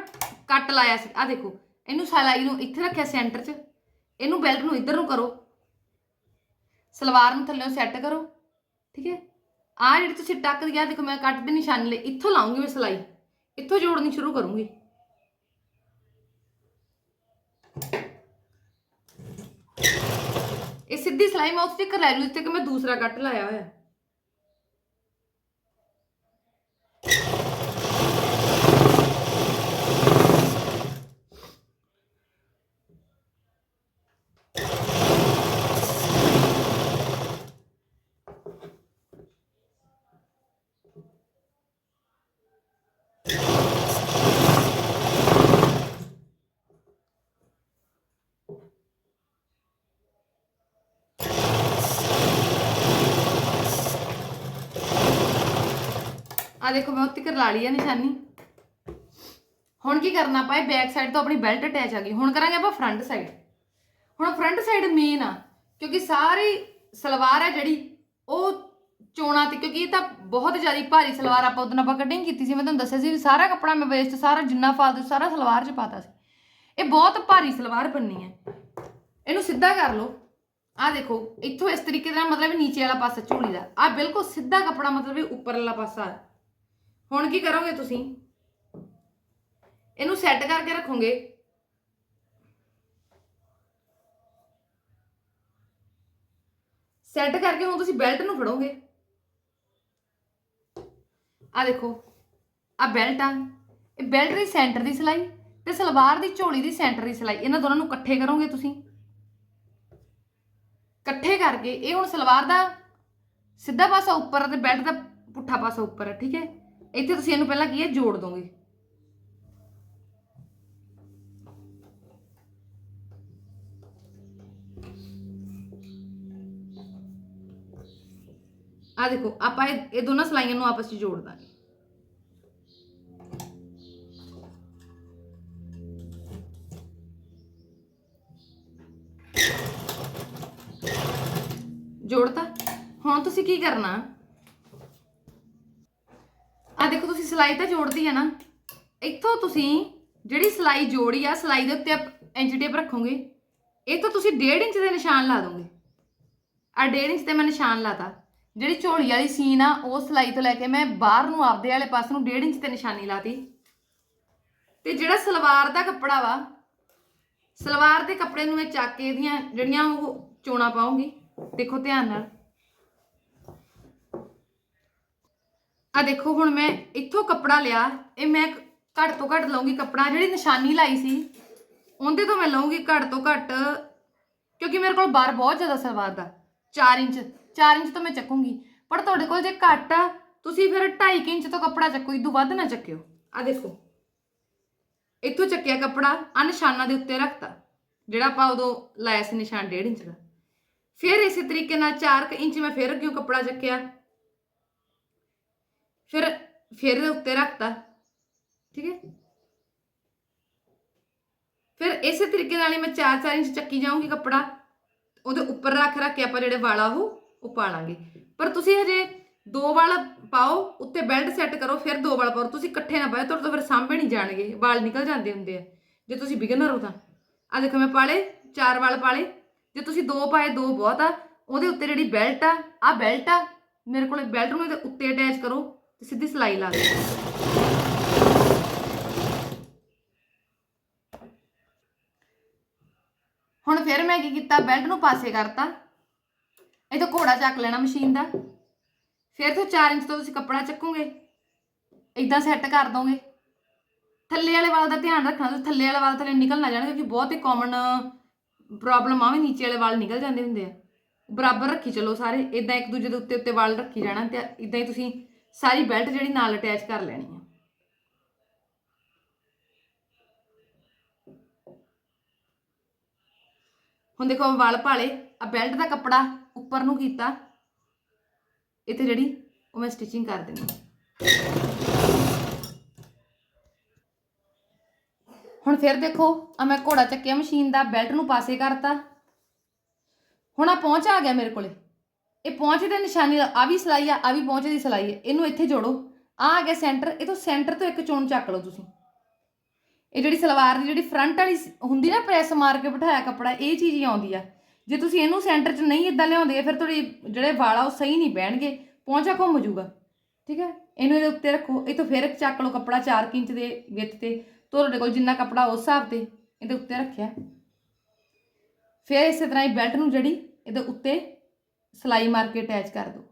ਕੱਟ ਲਾਇਆ ਸੀ। ਆ ਦੇਖੋ, ਇਹਨੂੰ ਸਲਾਈ ਨੂੰ ਇੱਥੇ ਰੱਖਿਆ ਸੈਂਟਰ 'ਚ। ਇਹਨੂੰ ਬੈਲਟ ਨੂੰ ਇੱਧਰ ਨੂੰ ਕਰੋ। ਸਲਵਾਰ ਨੂੰ ਥੱਲੇੋਂ ਸੈੱਟ ਕਰੋ ਠੀਕ ਹੈ ਆ ਜਿਹੜੀ ਤੁਸੀਂ ਟੱਕ ਦੀ ਆ ਦੇਖੋ ਮੈਂ ਕੱਟ ਦੀ ਨਿਸ਼ਾਨੀ ਲਈ ਇੱਥੋਂ ਲਾਉਂਗੀ ਮੈਂ ਸਲਾਈ ਇੱਥੋਂ ਜੋੜਨੀ ਸ਼ੁਰੂ ਕਰੂੰਗੀ ਇਹ ਸਿੱਧੀ ਸਲਾਈ ਮੈਂ ਉਸ ਤੇ ਕਰ ਲੈ ਲੂ ਜਿੱਥੇ ਕਿ ਮੈਂ ਦੂਸਰਾ ਕੱਟ ਲਾਇਆ ਹੋਇਆ ਆ ਦੇਖੋ ਮੈਂ ਉੱਤੇ ਕਰ ਲਾ ਲਈ ਆ ਨਿਸ਼ਾਨੀ। ਹੁਣ ਕੀ ਕਰਨਾ ਆਪਾਂ? ਬੈਕ ਸਾਈਡ ਤੋਂ ਆਪਣੀ ਬੈਲਟ ਅਟੈਚ ਆ ਗਈ। ਹੁਣ ਕਰਾਂਗੇ ਆਪਾਂ ਫਰੰਟ ਸਾਈਡ ਹੁਣ ਫਰੰਟ ਸਾਈਡ ਮੇਨ ਆ, ਕਿਉਂਕਿ ਸਾਰੀ ਸਲਵਾਰ ਆ ਜਿਹੜੀ, ਉਹ ਚੋਣਾ ਤੇ, ਕਿਉਂਕਿ ਇਹ ਤਾਂ ਬਹੁਤ ਜ਼ਿਆਦਾ ਭਾਰੀ ਸਲਵਾਰ ਆਪਾਂ ਉਦੋਂ ਆਪਾਂ ਕਟਿੰਗ ਕੀਤੀ ਸੀ। ਮੈਂ ਤੁਹਾਨੂੰ ਦੱਸਿਆ ਸੀ ਵੀ ਸਾਰਾ ਕੱਪੜਾ ਮੈਂ ਵੇਸਟ ਸਾਰਾ ਜਿੰਨਾ ਫਾਲਤੂ, ਸਾਰਾ ਸਲਵਾਰ 'ਚ ਪਾਤਾ ਸੀ। ਇਹ ਬਹੁਤ ਭਾਰੀ ਸਲਵਾਰ ਬਣਨੀ ਹੈ ਇਹਨੂੰ ਸਿੱਧਾ ਕਰ ਲਓ। ਆ ਦੇਖੋ, ਇੱਥੋਂ ਇਸ ਤਰੀਕੇ ਨਾਲ ਮਤਲਬ ਨੀਚੇ ਵਾਲਾ ਪਾਸਾ ਝੋਲੀ ਦਾ। ਆ ਬਿਲਕੁਲ ਸਿੱਧਾ ਕੱਪੜਾ ਮਤਲਬ ਇਹ ਉੱਪਰ ਵਾਲਾ ਪਾਸਾ। ਹੁਣ ਕੀ ਕਰੋਗੇ ਤੁਸੀਂ? ਇਹਨੂੰ ਸੈੱਟ ਕਰਕੇ ਰੱਖੋਗੇ? ਸੈੱਟ ਕਰਕੇ ਹੁਣ ਤੁਸੀਂ ਬੈਲਟ ਨੂੰ ਫੜੋਗੇ? ਆ ਦੇਖੋ ਆ ਬੈਲਟ ਆ। ਇਹ ਬੈਲਟ ਦੀ ਸੈਂਟਰ ਦੀ ਸਿਲਾਈ ਤੇ ਸਲਵਾਰ ਦੀ ਝੋਲੀ ਦੀ ਸੈਂਟਰ ਦੀ ਸਿਲਾਈ। ਇਹਨਾਂ ਦੋਨਾਂ ਨੂੰ ਇਕੱਠੇ ਕਰੋਗੇ ਤੁਸੀਂ? ਇਕੱਠੇ ਕਰਕੇ, ਇਹ ਹੁਣ ਸਲਵਾਰ ਦਾ ਸਿੱਧਾ ਪਾਸਾ ਉੱਪਰ ਹੈ ਤੇ ਬੈਲਟ ਦਾ ਪੁੱਠਾ ਪਾਸਾ ਉੱਪਰ ਠੀਕ ਹੈ? ਇੱਥੇ ਤੁਸੀਂ ਇਹਨੂੰ ਪਹਿਲਾਂ ਕੀ ਹੈ? ਜੋੜ ਦੋਗੇ। ਆ ਦੇਖੋ, ਆਪਾਂ ਇਹ ਇਹ ਦੋਨਾਂ ਸਲਾਈਆਂ ਨੂੰ ਆਪਸ ਵਿੱਚ ਜੋੜ ਦਾਂਗੇ। ਜੋੜਤਾ? ਹੁਣ ਤੁਸੀਂ ਕੀ ਕਰਨਾ ਆ ਦੇਖੋ ਤੁਸੀਂ ਸਿਲਾਈ ਤਾਂ ਜੋੜਦੀ ਹੈ ਨਾ। ਇੱਥੋਂ ਤੁਸੀਂ ਜਿਹੜੀ ਸਿਲਾਈ ਜੋੜੀ ਆ, ਸਿਲਾਈ ਦੇ ਉੱਤੇ ਇੰਚ ਟੇਪ ਰੱਖੋਗੇ ਇਹ ਤੋਂ ਤੁਸੀਂ 1.5 ਇੰਚ ਦੇ ਨਿਸ਼ਾਨ ਲਾ ਦੋਗੇ। ਆ 1.5 ਇੰਚ ਤੇ ਮੈਂ ਨਿਸ਼ਾਨ ਲਾਤਾ। ਜਿਹੜੀ ਝੋਲੀ ਵਾਲੀ ਸੀਨ ਆ, ਉਹ ਸਿਲਾਈ ਤੋਂ ਲੈ ਕੇ ਮੈਂ ਬਾਹਰ ਨੂੰ ਆਪਦੇ ਵਾਲੇ ਪਾਸੇ ਨੂੰ 1.5 ਇੰਚ ਤੇ ਨਿਸ਼ਾਨੀ ਲਾਤੀ। ਤੇ ਜਿਹੜਾ ਸਲਵਾਰ ਦਾ ਕੱਪੜਾ ਵਾ, ਸਲਵਾਰ ਦੇ ਕੱਪੜੇ ਨੂੰ ਇਹ ਚੱਕ ਕੇ ਇਹਦੀਆਂ ਜਿਹੜੀਆਂ ਉਹ ਚੋਣਾ ਪਾਉਂਗੀ। ਦੇਖੋ ਧਿਆਨ ਨਾਲ। ਆ ਦੇਖੋ, ਹੁਣ ਮੈਂ ਇੱਥੋਂ ਕੱਪੜਾ ਲਿਆ, ਇਹ ਮੈਂ ਘੱਟ ਤੋਂ ਘੱਟ ਲਵਾਂਗੀ ਕੱਪੜਾ, ਜਿਹੜੀ ਨਿਸ਼ਾਨੀ ਲਾਈ ਸੀ, ਉਹਦੇ ਤੋਂ ਮੈਂ ਲਵਾਂਗੀ ਘੱਟ ਤੋਂ ਘੱਟ, ਕਿਉਂਕਿ ਮੇਰੇ ਕੋਲ ਬਾਰ ਬਹੁਤ ਜ਼ਿਆਦਾ ਸਲਵਾਰ ਦਾ 4 ਇੰਚ 4 ਇੰਚ ਤੋਂ ਮੈਂ ਚੱਕੂੰਗੀ, ਪਰ ਤੁਹਾਡੇ ਕੋਲ ਜੇ ਘੱਟ ਆ, ਤੁਸੀਂ ਫਿਰ 2.5 ਇੰਚ ਤੋਂ ਕੱਪੜਾ ਚੱਕੋ ਇਦੋਂ ਵੱਧ ਨਾ ਚੱਕਿਓ। ਆ ਦੇਖੋ, ਇੱਥੋਂ ਚੱਕਿਆ ਕੱਪੜਾ ਆ ਨਿਸ਼ਾਨਾਂ ਦੇ ਉੱਤੇ ਰੱਖਤਾ, ਜਿਹੜਾ ਆਪਾਂ ਉਦੋਂ ਲਾਇਆ ਸੀ ਨਿਸ਼ਾਨ 1.5 ਇੰਚ ਦਾ। ਫਿਰ ਇਸੇ ਤਰੀਕੇ ਨਾਲ 4 ਇੰਚ ਮੈਂ ਫਿਰ ਅੱਗੇ ਕੱਪੜਾ ਚੱਕਿਆ। ਫਿਰ ਫਿਰ ਦੇ ਉੱਤੇ ਰੱਖਤਾ। ਠੀਕ ਹੈ? ਫਿਰ ਇਸੇ ਤਰੀਕੇ ਨਾਲ ਹੀ ਮੈਂ 4-4 ਇੰਚ ਚੱਕੀ ਜਾਊਂਗੀ ਕੱਪੜਾ। ਉਹਦੇ ਉੱਪਰ ਰੱਖ ਰੱਖ ਕੇ ਆਪਾਂ ਜਿਹੜੇ ਵਾਲਾ ਉਹ ਉਹ ਪਾ ਲਾਂਗੇ। ਪਰ ਤੁਸੀਂ ਹਜੇ ਦੋ ਵਾਲ ਪਾਓ, ਉੱਤੇ ਬੈਲਟ ਸੈੱਟ ਕਰੋ, ਫਿਰ ਦੋ ਵਾਲ ਪਾਓ। ਤੁਸੀਂ ਇਕੱਠੇ ਨਾ ਪਾਓ ਤੁਹਾਡੇ ਤੋਂ ਫਿਰ ਸਾਂਭੇ ਨਹੀਂ ਜਾਣਗੇ। ਵਾਲ ਨਿਕਲ ਜਾਂਦੇ ਹੁੰਦੇ ਆ। ਜੇ ਤੁਸੀਂ ਬਿਗਨਰ ਹੋ ਤਾਂ। ਆ ਦੇਖੋ ਮੈਂ ਪਾਲੇ ਚਾਰ ਵਾਲ ਪਾਲੇ ਜੇ ਤੁਸੀਂ ਦੋ ਪਾਏ, ਦੋ ਬਹੁਤ ਆ। ਉਹਦੇ ਉੱਤੇ ਜਿਹੜੀ ਬੈਲਟ ਆ ਆ ਬੈਲਟ ਆ। ਮੇਰੇ ਕੋਲ ਬੈਲਟ ਨੂੰ ਇਹਦੇ ਉੱਤੇ ਅਟੈਚ ਕਰੋ। ਤੇ ਸਿੱਧੀ ਸਲਾਈ ਲਾ ਦਿਓ ਹੁਣ ਫਿਰ ਮੈਂ ਕੀ ਕੀਤਾ? ਬੈਲਟ ਨੂੰ ਪਾਸੇ ਕਰਤਾ। ਇਹ ਤੋਂ ਘੋੜਾ ਚੱਕ ਲੈਣਾ ਮਸ਼ੀਨ ਦਾ। ਫਿਰ ਤੋਂ 4 ਇੰਚ ਤੋਂ ਤੁਸੀਂ ਕੱਪੜਾ ਚੱਕੋਗੇ। ਇਦਾਂ ਸੈੱਟ ਕਰ ਦੋਗੇ। ਥੱਲੇ ਵਾਲੇ ਵਾਲ ਦਾ ਧਿਆਨ ਰੱਖਣਾ। ਤੁਸੀਂ ਥੱਲੇ ਵਾਲੇ ਵਾਲ ਥੱਲੇ ਨਿਕਲ ਨਾ ਜਾਣ ਕਿਉਂਕਿ ਬਹੁਤ ਹੀ ਕਾਮਨ ਪ੍ਰੋਬਲਮ ਆ ਵੀ ਨੀਚੇ ਵਾਲੇ ਵਾਲ ਨਿਕਲ ਜਾਂਦੇ ਹੁੰਦੇ ਆ। ਬਰਾਬਰ ਰੱਖੀ ਚਲੋ ਸਾਰੇ। ਇਦਾਂ ਇੱਕ ਦੂਜੇ ਦੇ ਉੱਤੇ ਉੱਤੇ ਵਾਲ ਰੱਖੀ ਜਾਣਾ ਤੇ ਇਦਾਂ ਹੀ ਤੁਸੀਂ ਸਾਰੀ ਬੈਲਟ ਜਿਹੜੀ ਨਾਲ ਅਟੈਚ ਕਰ ਲੈਣੀ ਆ। ਹੁਣ ਦੇਖੋ ਮੈਂ ਵਾਲ ਭਾਲੇ ਆ ਬੈਲਟ ਦਾ ਕੱਪੜਾ ਉੱਪਰ ਨੂੰ ਕੀਤਾ। ਇੱਥੇ ਜਿਹੜੀ ਉਹ ਮੈਂ ਸਟਿਚਿੰਗ ਕਰ ਦੇਣੀ ਹੁਣ ਫਿਰ ਦੇਖੋ ਆ ਮੈਂ ਘੋੜਾ ਚੱਕਿਆ, ਮਸ਼ੀਨ ਦਾ ਬੈਲਟ ਨੂੰ ਪਾਸੇ ਕਰਤਾ। ਹੁਣ ਆ ਪਹੁੰਚ ਆ ਗਿਆ ਮੇਰੇ ਕੋਲੇ। ਇਹ ਪਹੁੰਚ ਦੇ ਨਿਸ਼ਾਨੀ ਆ ਵੀ ਸਲਾਈ ਆ ਆ ਵੀ ਪਹੁੰਚ ਦੀ ਸਲਾਈ ਹੈ ਇਹਨੂੰ ਇੱਥੇ ਜੋੜੋ। ਆ ਆ ਗਿਆ ਸੈਂਟਰ, ਇਹ ਤੋਂ ਸੈਂਟਰ ਤੋਂ ਇੱਕ ਚੋਣ ਚੱਕ ਲਓ ਤੁਸੀਂ। ਇਹ ਜਿਹੜੀ ਸਲਵਾਰ ਦੀ ਜਿਹੜੀ ਫਰੰਟ ਵਾਲੀ ਹੁੰਦੀ ਨਾ ਪ੍ਰੈਸ ਮਾਰ ਕੇ ਬਿਠਾਇਆ ਕੱਪੜਾ, ਇਹ ਚੀਜ਼ ਹੀ ਆਉਂਦੀ ਆ। ਜੇ ਤੁਸੀਂ ਇਹਨੂੰ ਸੈਂਟਰ 'ਚ ਨਹੀਂ ਇਦਾਂ ਲਿਆਉਂਦੇ, ਫਿਰ ਤੁਹਾਡੀ ਜਿਹੜੇ ਵਾਲਾ ਉਹ ਸਹੀ ਨਹੀਂ ਬਹਿਣਗੇ, ਪਹੁੰਚਾ ਘੁੰਮ ਜੂਗਾ। ਠੀਕ ਹੈ? ਇਹਨੂੰ ਇਹਦੇ ਉੱਤੇ ਰੱਖੋ, ਇਹ ਤੋਂ ਫਿਰ ਇੱਕ ਚੱਕ ਲਓ ਕੱਪੜਾ 4 ਇੰਚ ਦੇ ਵਿੱਥ ਤੇ ਤੁਹਾਡੇ ਕੋਲ ਜਿੰਨਾ ਕੱਪੜਾ ਉਸ ਹਿਸਾਬ ਤੇ ਇਹਦੇ ਉੱਤੇ ਰੱਖਿਆ। ਫਿਰ ਇਸੇ ਤਰ੍ਹਾਂ ਹੀ ਬੈਲਟ ਨੂੰ ਜਿਹੜੀ, ਇਹਦੇ ਉੱਤੇ ਸਲਾਈ ਮਾਰ ਕੇ ਅਟੈਚ ਕਰ ਦਿਓ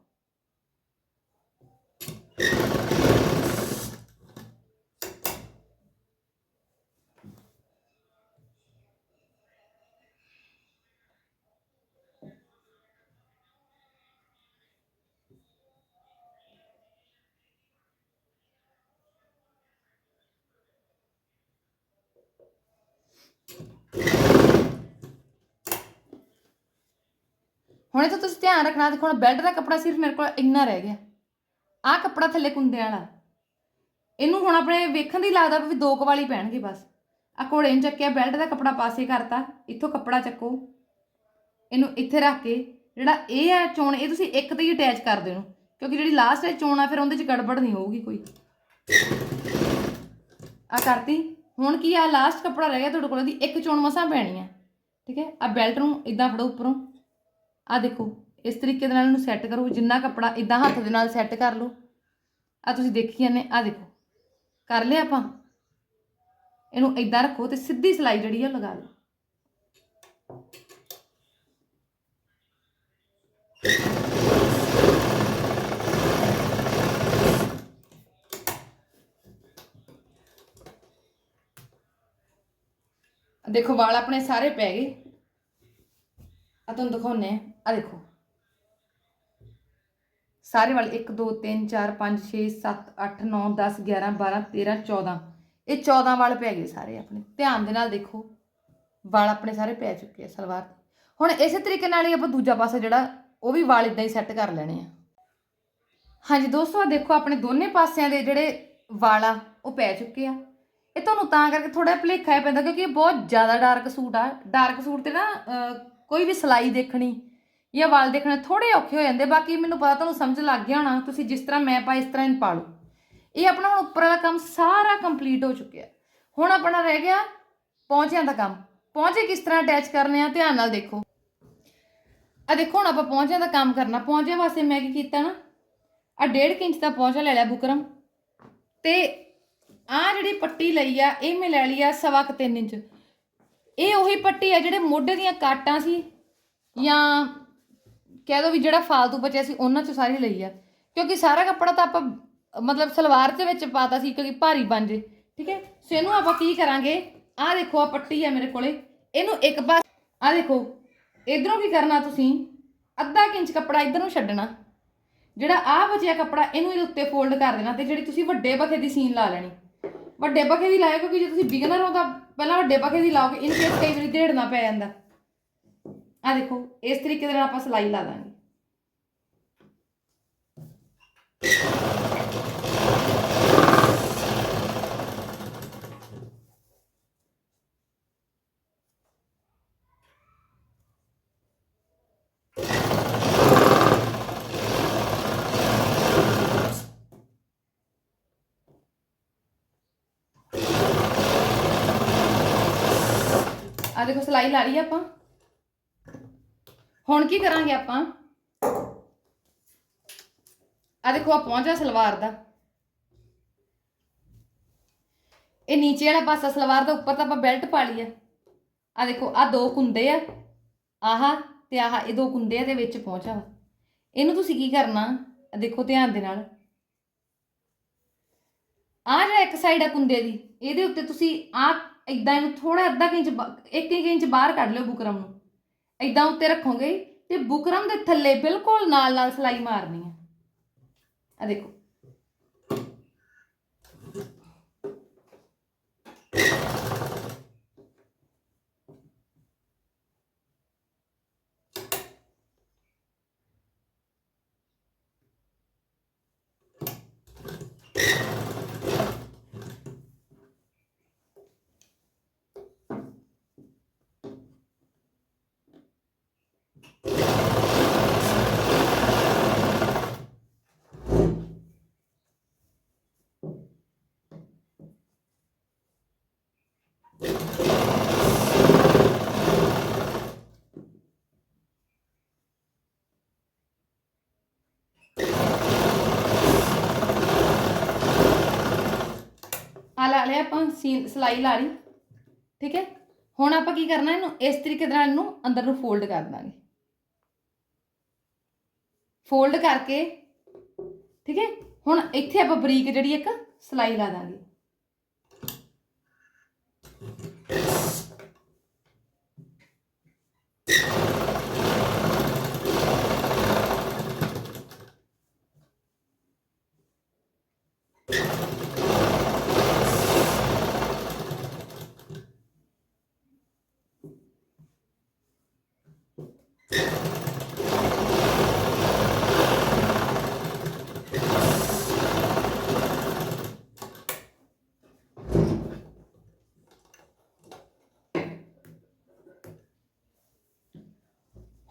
ਹੁਣ ਇਹ ਤਾਂ ਤੁਸੀਂ ਧਿਆਨ ਰੱਖਣਾ, ਦੇਖੋ ਹੁਣ ਬੈਲਟ ਦਾ ਕੱਪੜਾ ਸਿਰਫ ਮੇਰੇ ਕੋਲ ਇੰਨਾ ਰਹਿ ਗਿਆ। ਆਹ ਕੱਪੜਾ ਥੱਲੇ ਕੁੰਦੇ ਵਾਲਾ। ਇਹਨੂੰ ਹੁਣ ਆਪਣੇ ਵੇਖਣ ਦੀ ਲੱਗਦਾ ਵੀ ਦੋ ਕਵਾਲੀ ਪੈਣਗੇ ਬਸ। ਆ ਘੋੜੇ ਨੂੰ ਚੱਕਿਆ ਬੈਲਟ ਦਾ ਕੱਪੜਾ ਪਾਸੇ ਕਰਤਾ, ਇੱਥੋਂ ਕੱਪੜਾ ਚੱਕੋ। ਇਹਨੂੰ ਇੱਥੇ ਰੱਖ ਕੇ, ਜਿਹੜਾ ਇਹ ਆ ਚੋਣ, ਇਹ ਤੁਸੀਂ ਇੱਕ ਤੇ ਹੀ ਅਟੈਚ ਕਰ ਦਿਓ ਕਿਉਂਕਿ ਜਿਹੜੀ ਲਾਸਟ ਹੈ ਚੋਣ ਆ, ਫਿਰ ਉਹਦੇ 'ਚ ਗੜਬੜ ਨਹੀਂ ਹੋਊਗੀ ਕੋਈ। ਆ ਕਰਤੀ। ਹੁਣ ਕੀ ਆ ਲਾਸਟ ਕੱਪੜਾ ਰਹਿ ਗਿਆ ਤੁਹਾਡੇ ਕੋਲ ਦੀ ਇੱਕ ਚੋਣ ਮਸਾਂ ਪੈਣੀ ਆ ਠੀਕ ਹੈ? ਆ ਬੈਲਟ ਨੂੰ ਇਦਾਂ ਫੜੋ ਉੱਪਰੋਂ। ਆ ਦੇਖੋ, ਇਸ ਤਰੀਕੇ ਦੇ ਨਾਲ ਇਹਨੂੰ ਸੈੱਟ ਕਰੋ, ਜਿੰਨਾ ਕੱਪੜਾ ਇਦਾਂ ਹੱਥ ਦੇ ਨਾਲ ਸੈੱਟ ਕਰ ਲਓ। ਆ ਤੁਸੀਂ ਦੇਖੀ ਜਾਂਦੇ, ਆ ਦੇਖੋ, ਕਰ ਲਿਆ ਆਪਾਂ। ਇਹਨੂੰ ਇਦਾਂ ਰੱਖੋ ਤੇ ਸਿੱਧੀ ਸਲਾਈ ਜਿਹੜੀ ਆ ਲਗਾ ਲਓ ਦੇਖੋ, ਵਾਲ ਆਪਣੇ ਸਾਰੇ ਪੈ ਗਏ। ਆ ਤੁਹਾਨੂੰ ਦਿਖਾਉਨੇ ਆ। ਆ ਦੇਖੋ। ਸਾਰੇ ਵਾਲ 1 2 3 4 5 6 7 8 9 10 11 12 13 14 ਇਹ 14 ਵਾਲ ਪੈ ਗਏ ਸਾਰੇ ਆਪਣੇ। ਧਿਆਨ ਦੇ ਨਾਲ ਦੇਖੋ, ਵਾਲ ਆਪਣੇ ਸਾਰੇ ਪੈ ਚੁੱਕੇ ਆ ਸਲਵਾਰ ਹੁਣ ਇਸੇ ਤਰੀਕੇ ਨਾਲ ਹੀ ਆਪਾਂ ਦੂਜਾ ਪਾਸਾ ਜਿਹੜਾ, ਉਹ ਵੀ ਵਾਲ ਇਦਾਂ ਹੀ ਸੈੱਟ ਕਰ ਲੈਣੇ ਆ। ਹਾਂਜੀ ਦੋਸਤੋ ਆ ਦੇਖੋ ਆਪਣੇ ਦੋਨੇ ਪਾਸਿਆਂ ਦੇ ਜਿਹੜੇ ਵਾਲ ਆ, ਉਹ ਪੈ ਚੁੱਕੇ ਆ। ਇਹ ਤੁਹਾਨੂੰ ਤਾਂ ਕਰਕੇ ਥੋੜਾ ਭੁਲੇਖਾ ਹੀ ਪੈਂਦਾ, ਕਿਉਂਕਿ ਇਹ ਬਹੁਤ ਜ਼ਿਆਦਾ ਡਾਰਕ ਸੂਟ ਆ। ਡਾਰਕ ਸੂਟ ਤੇ ਨਾ ਕੋਈ ਵੀ ਸਲਾਈ ਦੇਖਣੀ ਜਾਂ ਵਾਲ ਦੇਖਣਾ ਥੋੜੇ ਔਖੇ ਹੋ ਜਾਂਦੇ, ਬਾਕੀ ਮੈਨੂੰ ਪਤਾ ਤੁਹਾਨੂੰ ਸਮਝ ਲੱਗ ਗਿਆ ਹੋਣਾ, ਤੁਸੀਂ ਜਿਸ ਤਰ੍ਹਾਂ ਮੈਂ ਪਾ ਇਸ ਤਰ੍ਹਾਂ ਹੀ ਪਾ ਲਓ। ਇਹ ਆਪਣਾ ਹੁਣ ਉੱਪਰ ਵਾਲਾ ਕੰਮ ਸਾਰਾ ਕੰਪਲੀਟ ਹੋ ਚੁੱਕਿਆ। ਹੁਣ ਆਪਣਾ ਰਹਿ ਗਿਆ ਪਹੁੰਚਿਆਂ ਦਾ ਕੰਮ। ਪਹੁੰਚੇ ਕਿਸ ਤਰ੍ਹਾਂ ਅਟੈਚ ਕਰਨੇ ਆ, ਧਿਆਨ ਨਾਲ ਦੇਖੋ। ਆ ਦੇਖੋ, ਹੁਣ ਆਪਾਂ ਪਹੁੰਚਿਆਂ ਦਾ ਕੰਮ ਕਰਨਾ। ਪਹੁੰਚਿਆਂ ਵਾਸਤੇ ਮੈਂ ਕੀ ਕੀਤਾ ਨਾ ਆ 1.5 ਇੰਚ ਦਾ ਪਹੁੰਚਾ ਲੈ ਲਿਆ ਬੁਕਰਮ। ਤੇ ਆ ਜਿਹੜੀ ਪੱਟੀ ਲਈ ਆ, ਇਹ ਮੈਂ ਲੈ ਲਈ ਆ ਸਵਾ ਕੁ 3 ਇੰਚ। ਇਹ ਉਹੀ ਪੱਟੀ ਆ ਜਿਹੜੇ ਮੋਢੇ ਦੀਆਂ ਕਾਟਾਂ ਸੀ ਜਾਂ ਕਹਿ ਦੋ ਵੀ ਜਿਹੜਾ ਫਾਲਤੂ ਬਚਿਆ ਸੀ ਉਹਨਾਂ ਚੋਂ ਸਾਰੀ ਲਈ ਆ। ਕਿਉਂਕਿ ਸਾਰਾ ਕੱਪੜਾ ਤਾਂ ਆਪਾਂ, ਮਤਲਬ ਸਲਵਾਰ ਦੇ ਵਿੱਚ ਪਾਤਾ ਸੀ ਕਿਉਂਕਿ ਭਾਰੀ ਬਣ ਜੇ। ਠੀਕ ਹੈ? ਸੋ ਇਹਨੂੰ ਆਪਾਂ ਕੀ ਕਰਾਂਗੇ? ਆਹ ਦੇਖੋ ਆ ਪੱਟੀ ਆ ਮੇਰੇ ਕੋਲੇ। ਇਹਨੂੰ ਇੱਕ ਪਾਸ ਆਹ ਦੇਖੋ, ਇਧਰੋਂ ਕੀ ਕਰਨਾ ਤੁਸੀਂ? ਅੱਧਾ ਕੁ ਇੰਚ ਕੱਪੜਾ ਇਧਰ ਨੂੰ ਛੱਡਣਾ। ਜਿਹੜਾ ਆ ਬਚਿਆ ਕੱਪੜਾ, ਇਹਨੂੰ ਇਹਦੇ ਉੱਤੇ ਫੋਲਡ ਕਰ ਦੇਣਾ ਤੇ ਜਿਹੜੀ ਤੁਸੀਂ ਵੱਡੇ ਬਖੇ ਦੀ ਸੀਨ ਲਾ ਲੈਣੀ। ਵੱਡੇ ਬਖੇ ਦੀ ਲਾਇਆ ਕਿਉਂਕਿ ਜੇ ਤੁਸੀਂ ਬਿਗਨਰ ਹੋ ਤਾਂ ਪਹਿਲਾਂ ਵੱਡੇ ਬਖੇ ਦੀ ਲਾਓਗੇ ਇਨ ਕੇਸ ਕਈ ਵਾਰੀ ਢੇੜਨਾ ਪੈ ਜਾਂਦਾ। ਆ ਦੇਖੋ ਇਸ ਤਰੀਕੇ ਦੇ ਨਾਲ ਆਪਾਂ ਸਲਾਈ ਲਾ ਦਾਂਗੇ ਆ ਦੇਖੋ ਸਲਾਈ ਲਾ ਲਈ ਆਪਾਂ ਹੁਣ ਕੀ ਕਰਾਂਗੇ ਆਪਾਂ? ਆ ਦੇਖੋ ਆ ਪਹੁੰਚਾ ਸਲਵਾਰ ਦਾ। ਇਹ ਨੀਚੇ ਵਾਲਾ ਪਾਸਾ ਸਲਵਾਰ ਦਾ, ਉੱਪਰ ਤਾਂ ਆਪਾਂ ਬੈਲਟ ਪਾ ਲਈ ਆ। ਆ ਦੇਖੋ ਆ ਦੋ ਕੁੰਦੇ ਆ। ਆਹ ਤੇ ਆਹ, ਇਹ ਦੋ ਕੁੰਦੇ ਆ ਦੇ ਵਿੱਚ ਪਹੁੰਚਾ ਵਾ ਇਹਨੂੰ ਤੁਸੀਂ ਕੀ ਕਰਨਾ? ਦੇਖੋ, ਧਿਆਨ ਦੇ ਨਾਲ। ਆ ਜਿਹੜਾ ਇੱਕ ਸਾਈਡ ਆ ਕੁੰਦੇ ਦੀ, ਇਹਦੇ ਉੱਤੇ ਤੁਸੀਂ ਆ ਇਦਾਂ ਇਹਨੂੰ ਥੋੜਾ ਅੱਧਾ ਕੁ ਇੰਚ ਬਾ- ਇੱਕ ਇੰਚ ਬਾਹਰ ਕੱਢ ਲਿਓ ਬੁਕਰਮ ਨੂੰ। ਇਦਾਂ ਉੱਤੇ ਰੱਖੋਗੇ ਤੇ ਬੁਕਰਮ ਦੇ ਥੱਲੇ ਬਿਲਕੁਲ ਨਾਲ ਨਾਲ ਸਲਾਈ ਮਾਰਨੀ ਹੈ ਆ ਦੇਖੋ। ਲਿਆ ਆਪਾਂ ਸੀ ਸਲਾਈ ਲਾ ਲਈ, ਠੀਕ ਹੈ? ਹੁਣ ਆਪਾਂ ਕੀ ਕਰਨਾ ਇਹਨੂੰ? ਇਸ ਤਰੀਕੇ ਦੇ ਨਾਲ ਇਹਨੂੰ ਅੰਦਰ ਨੂੰ ਫੋਲਡ ਕਰ ਦਾਂਗੇ। ਫੋਲਡ ਕਰਕੇ, ਠੀਕ ਹੈ? ਹੁਣ ਇੱਥੇ ਆਪਾਂ ਬਰੀਕ ਜਿਹੜੀ ਇੱਕ ਸਲਾਈ ਲਾ ਦਾਂਗੇ।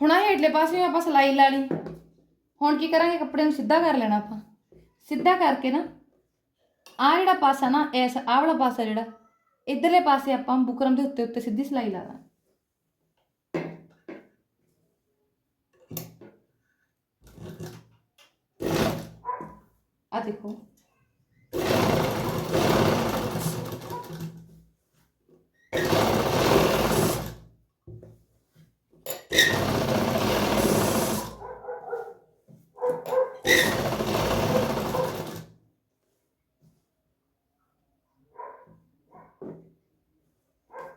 ਹੁਣ ਆ ਹੇਠਲੇ ਪਾਸੇ ਆਪਾਂ ਸਲਾਈ ਲਾ ਲਈ। ਹੁਣ ਕੀ ਕਰਾਂਗੇ? ਕੱਪੜੇ ਨੂੰ ਸਿੱਧਾ ਕਰ ਲੈਣਾ ਆਪਾਂ। ਸਿੱਧਾ ਕਰਕੇ ਨਾ ਆ ਜਿਹੜਾ ਪਾਸਾ ਨਾ, ਇਸ ਆਹ ਵਾਲਾ ਪਾਸਾ ਜਿਹੜਾ, ਇਧਰਲੇ ਪਾਸੇ ਆਪਾਂ ਬੁਕਰਮ ਦੇ ਉੱਤੇ ਉੱਤੇ ਸਿੱਧੀ ਸਲਾਈ ਲਾ ਦਾਂ ਆ ਦੇਖੋ।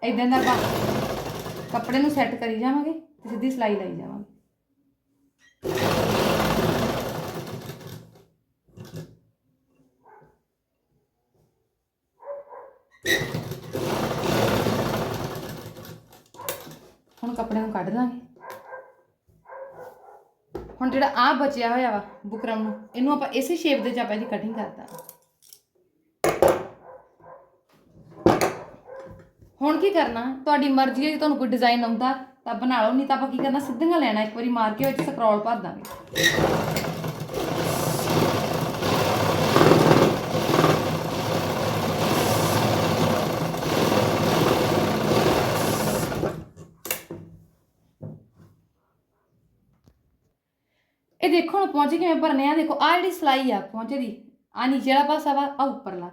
ਇਦਾਂ ਦਾ ਆਪਾਂ ਕੱਪੜੇ ਨੂੰ ਸੈੱਟ ਕਰੀ ਜਾਵਾਂਗੇ ਤੇ ਸਿੱਧੀ ਸਲਾਈ ਲਾਈ ਜਾਵਾਂਗੇ। ਹੁਣ ਕੱਪੜਿਆਂ ਨੂੰ ਕੱਢ ਦਾਂਗੇ ਹੁਣ ਜਿਹੜਾ ਆ ਬਚਿਆ ਹੋਇਆ ਵਾ ਬੁਕਰਮ ਨੂੰ, ਇਹਨੂੰ ਆਪਾਂ ਇਸੇ ਸ਼ੇਪ ਦੇ ਚ ਆਪਾਂ ਇਹਦੀ ਕਟਿੰਗ ਕਰ ਹੁਣ ਕੀ ਕਰਨਾ? ਤੁਹਾਡੀ ਮਰਜ਼ੀ ਹੈ ਜੇ ਤੁਹਾਨੂੰ ਕੋਈ ਡਿਜ਼ਾਈਨ ਆਉਂਦਾ, ਤਾਂ ਬਣਾ ਲਓ, ਨਹੀਂ ਤਾਂ ਆਪਾਂ ਕੀ ਕਰਨਾ? ਸਿੱਧੀਆਂ ਲੈਣਾ, ਇੱਕ ਵਾਰੀ ਮਾਰ ਕੇ ਵਿੱਚ ਸਕਰੋਲ ਭਰ ਦਾਂਗੇ। ਇਹ ਦੇਖੋ ਹੁਣ ਪਹੁੰਚੇ ਕਿਵੇਂ ਭਰਨੇ ਆ। ਦੇਖੋ ਆ ਜਿਹੜੀ ਸਲਾਈ ਆ ਪਹੁੰਚੇ ਦੀ ਆ ਨੀਚੇ ਵਾਲਾ ਪਾਸਾ ਵਾ ਆ ਉੱਪਰਲਾ।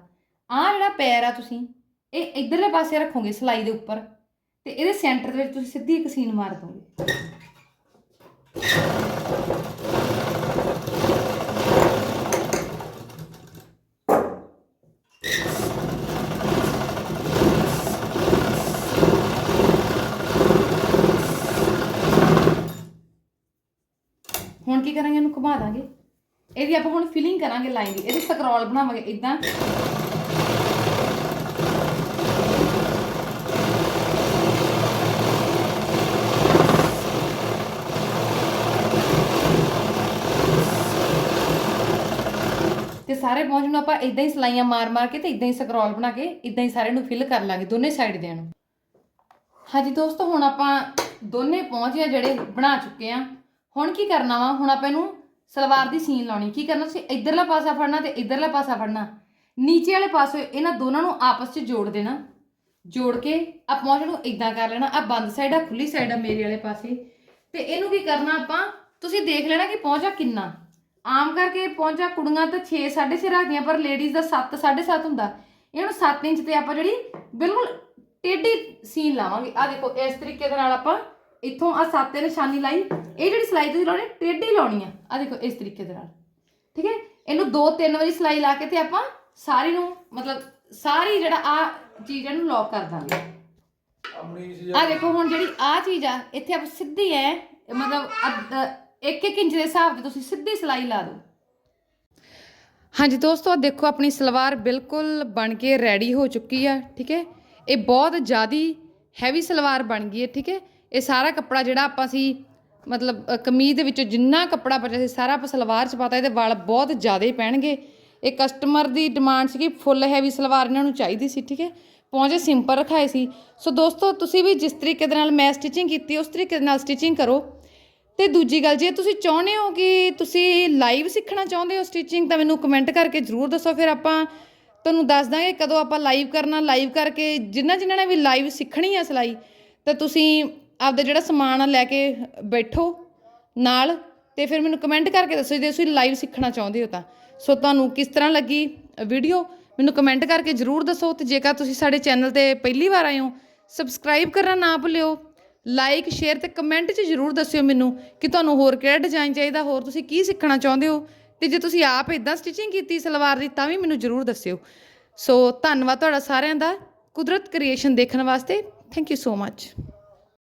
ਆ ਜਿਹੜਾ ਪੈਰ ਆ ਤੁਸੀਂ ਇਹ ਇਧਰਲੇ ਪਾਸੇ ਰੱਖੋਗੇ ਸਲਾਈ ਦੇ ਉੱਪਰ ਤੇ ਇਹਦੇ ਸੈਂਟਰ ਦੇ ਵਿੱਚ ਤੁਸੀਂ ਸਿੱਧੀ ਇੱਕ ਸੀਨ ਮਾਰ ਦੋਗੇ। ਹੁਣ ਕੀ ਕਰਾਂਗੇ ਇਹਨੂੰ ਘੁਮਾ ਦਾਂਗੇ। ਇਹਦੀ ਆਪਾਂ ਹੁਣ ਫਿਲਿੰਗ ਕਰਾਂਗੇ ਲਾਈਨ ਦੀ। ਇਹਦੇ ਸਕਰੋਲ ਬਣਾਵਾਂਗੇ ਇਦਾਂ ਸਾਰੇ ਪਹੁੰਚ ਨੂੰ ਆਪਾਂ ਇਦਾਂ ਹੀ ਸਲਾਈਆਂ ਮਾਰ-ਮਾਰ ਕੇ ਤੇ ਇਦਾਂ ਹੀ ਸਕਰੋਲ ਬਣਾ ਕੇ ਇਦਾਂ ਹੀ ਸਾਰੇ ਨੂੰ ਫਿਲ ਕਰ ਲਾਂਗੇ, ਦੋਨੇ ਸਾਈਡ ਦੇ ਨੂੰ। ਹਾਂਜੀ ਦੋਸਤੋ, ਹੁਣ ਆਪਾਂ ਦੋਨੇ ਪਹੁੰਚ ਆ ਜਿਹੜੇ ਬਣਾ ਚੁੱਕੇ ਆ। ਹੁਣ ਕੀ ਕਰਨਾ ਵਾ? ਹੁਣ ਆਪਾਂ ਇਹਨੂੰ ਸਲਵਾਰ ਦੀ ਸੀਨ ਲਾਉਣੀ। ਕੀ ਕਰਨਾ ਤੁਸੀਂ? ਇਧਰਲਾ ਪਾਸਾ ਫੜਨਾ ਤੇ ਇਧਰਲਾ ਪਾਸਾ ਫੜਨਾ। ਨੀਚੇ ਵਾਲੇ ਪਾਸੇ ਇਹਨਾਂ ਦੋਨਾਂ ਨੂੰ ਆਪਸ 'ਚ ਜੋੜ ਦੇਣਾ। ਜੋੜ ਕੇ ਆ ਪਹੁੰਚ ਨੂੰ ਇਦਾਂ ਕਰ ਲੈਣਾ। ਆ ਬੰਦ ਸਾਈਡ ਆ, ਖੁੱਲੀ ਸਾਈਡ ਆ ਮੇਰੇ ਵਾਲੇ ਪਾਸੇ। ਤੇ ਇਹਨੂੰ ਕੀ ਕਰਨਾ ਆਪਾਂ? ਤੁਸੀਂ ਦੇਖ ਲੈਣਾ ਕਿ ਪਹੁੰਚਾ ਕਿੰਨਾ। ਆਮ ਕਰਕੇ ਪਹੁੰਚਾ ਕੁੜੀਆਂ ਤਾਂ 6 6.5 ਰੱਖਦੀਆਂ ਪਰ ਲੇਡੀਜ਼ ਦਾ 7 7.5 ਹੁੰਦਾ। ਇਹਨੂੰ 7 ਇੰਚ ਤੇ ਆਪਾਂ ਜਿਹੜੀ ਬਿਲਕੁਲ ਟੇਢੀ ਸੀਨ ਲਾਵਾਂਗੇ। ਆ ਦੇਖੋ ਇਸ ਤਰੀਕੇ ਦੇ ਨਾਲ ਆਪਾਂ ਇੱਥੋਂ ਆ 7 ਤੇ ਨਿਸ਼ਾਨੀ ਲਾਈ। ਇਹ ਜਿਹੜੀ ਸਲਾਈ ਤੁਸੀਂ ਲਾਉਣੀ ਟੇਢੀ ਲਾਉਣੀ ਆ। ਆ ਦੇਖੋ ਇਸ ਤਰੀਕੇ ਦੇ ਨਾਲ। ਠੀਕ ਹੈ? ਇਹਨੂੰ ਦੋ ਤਿੰਨ ਵਾਰੀ ਸਲਾਈ ਲਾ ਕੇ ਤੇ ਆਪਾਂ ਸਾਰੀ ਨੂੰ ਮਤਲਬ ਸਾਰੀ ਜਿਹੜਾ ਆ ਚੀਜ਼ ਇਹਨੂੰ ਲੌਕ ਕਰ ਦਾਂਗੇ। ਆ ਦੇਖੋ ਹੁਣ ਜਿਹੜੀ ਆ ਚੀਜ਼ ਆ ਇੱਥੇ ਆਪਾਂ ਸਿੱਧੀ ਐ ਮਤਲਬ ਇੱਕ ਇੱਕ ਇੰਚ ਦੇ ਹਿਸਾਬ ਤੇ ਤੁਸੀਂ ਸਿੱਧੀ ਸਲਾਈ ਲਾ ਦਿਓ। ਹਾਂਜੀ ਦੋਸਤੋ ਦੇਖੋ, ਆਪਣੀ ਸਲਵਾਰ ਬਿਲਕੁਲ ਬਣ ਕੇ ਰੈਡੀ ਹੋ ਚੁੱਕੀ ਆ, ਠੀਕ ਹੈ? ਇਹ ਬਹੁਤ ਜ਼ਿਆਦੀ ਹੈਵੀ ਸਲਵਾਰ ਬਣ ਗਈ ਹੈ, ਠੀਕ ਹੈ? ਇਹ ਸਾਰਾ ਕੱਪੜਾ ਜਿਹੜਾ ਆਪਾਂ ਸੀ, ਮਤਲਬ ਕਮੀਜ਼ ਦੇ ਵਿੱਚੋਂ ਜਿੰਨਾ ਕੱਪੜਾ ਬਚਿਆ ਸੀ, ਸਾਰਾ ਆਪਾਂ ਸਲਵਾਰ ਚ ਪਾਤਾ, ਇਹਦੇ ਵਾਲ ਬਹੁਤ ਜ਼ਿਆਦਾ ਪੈਣਗੇ। ਇਹ ਕਸਟਮਰ ਦੀ ਡਿਮਾਂਡ ਸੀ ਕਿ ਫੁੱਲ ਹੈਵੀ ਸਲਵਾਰ ਇਹਨਾਂ ਨੂੰ ਚਾਹੀਦੀ ਸੀ, ਠੀਕ ਹੈ? ਪਹੁੰਚੇ ਸਿੰਪਲ ਰਖਾਏ ਸੀ। ਸੋ ਦੋਸਤੋ, ਤੁਸੀਂ ਵੀ ਜਿਸ ਤਰੀਕੇ ਦੇ ਨਾਲ ਮੈਂ ਸਟਿਚਿੰਗ ਕੀਤੀ, ਉਸ ਤਰੀਕੇ ਦੇ ਨਾਲ ਸਟਿਚਿੰਗ ਕਰੋ। ਤੇ ਦੂਜੀ ਗੱਲ, ਜੇ ਤੁਸੀਂ ਚਾਹੁੰਦੇ ਹੋ ਕਿ ਤੁਸੀਂ ਲਾਈਵ ਸਿੱਖਣਾ ਚਾਹੁੰਦੇ ਹੋ ਸਟਿਚਿੰਗ ਤਾਂ ਮੈਨੂੰ ਕਮੈਂਟ ਕਰਕੇ ਜਰੂਰ ਦੱਸੋ। ਫਿਰ ਆਪਾਂ ਤੁਹਾਨੂੰ ਦੱਸ ਦਾਂਗੇ ਕਦੋਂ ਆਪਾਂ ਲਾਈਵ ਕਰਨਾ। ਲਾਈਵ ਕਰਕੇ ਜਿਨ੍ਹਾਂ ਜਿਨ੍ਹਾਂ ਨੇ ਵੀ ਲਾਈਵ ਸਿੱਖਣੀ ਆ ਸਿਲਾਈ, ਤਾਂ ਤੁਸੀਂ ਆਪਦਾ ਜਿਹੜਾ ਸਮਾਨ ਆ ਲੈ ਕੇ ਬੈਠੋ ਨਾਲ ਤੇ ਫਿਰ ਮੈਨੂੰ ਕਮੈਂਟ ਕਰਕੇ ਦੱਸੋ, ਜੇ ਤੁਸੀਂ ਲਾਈਵ ਸਿੱਖਣਾ ਚਾਹੁੰਦੇ ਹੋ ਤਾਂ। ਸੋ ਤੁਹਾਨੂੰ ਕਿਸ ਤਰ੍ਹਾਂ ਲੱਗੀ ਵੀਡੀਓ ਮੈਨੂੰ ਕਮੈਂਟ ਕਰਕੇ ਜਰੂਰ ਦੱਸੋ ਤੇ ਜੇਕਰ ਤੁਸੀਂ ਸਾਡੇ ਚੈਨਲ ਤੇ ਪਹਿਲੀ ਵਾਰ ਆਏ ਹੋ ਸਬਸਕ੍ਰਾਈਬ ਕਰਨਾ ਨਾ ਭੁੱਲਿਓ। ਲਾਈਕ ਸ਼ੇਅਰ ਤੇ ਕਮੈਂਟ 'ਚ ਜਰੂਰ ਦੱਸਿਓ ਮੈਨੂੰ ਕਿ ਤੁਹਾਨੂੰ ਹੋਰ ਕਿਹੜਾ ਡਿਜ਼ਾਈਨ ਚਾਹੀਦਾ, ਹੋਰ ਤੁਸੀਂ ਕੀ ਸਿੱਖਣਾ ਚਾਹੁੰਦੇ ਹੋ? ਤੇ ਜੇ ਤੁਸੀਂ ਆਪ ਇਦਾਂ ਸਟਿਚਿੰਗ ਕੀਤੀ ਸਲਵਾਰ ਦੀ, ਤਾਂ ਵੀ ਮੈਨੂੰ ਜਰੂਰ ਦੱਸਿਓ। ਸੋ ਧੰਨਵਾਦ ਤੁਹਾਡਾ ਸਾਰਿਆਂ ਦਾ ਕੁਦਰਤ ਕ੍ਰੀਏਸ਼ਨ ਦੇਖਣ ਵਾਸਤੇ। Thank you so much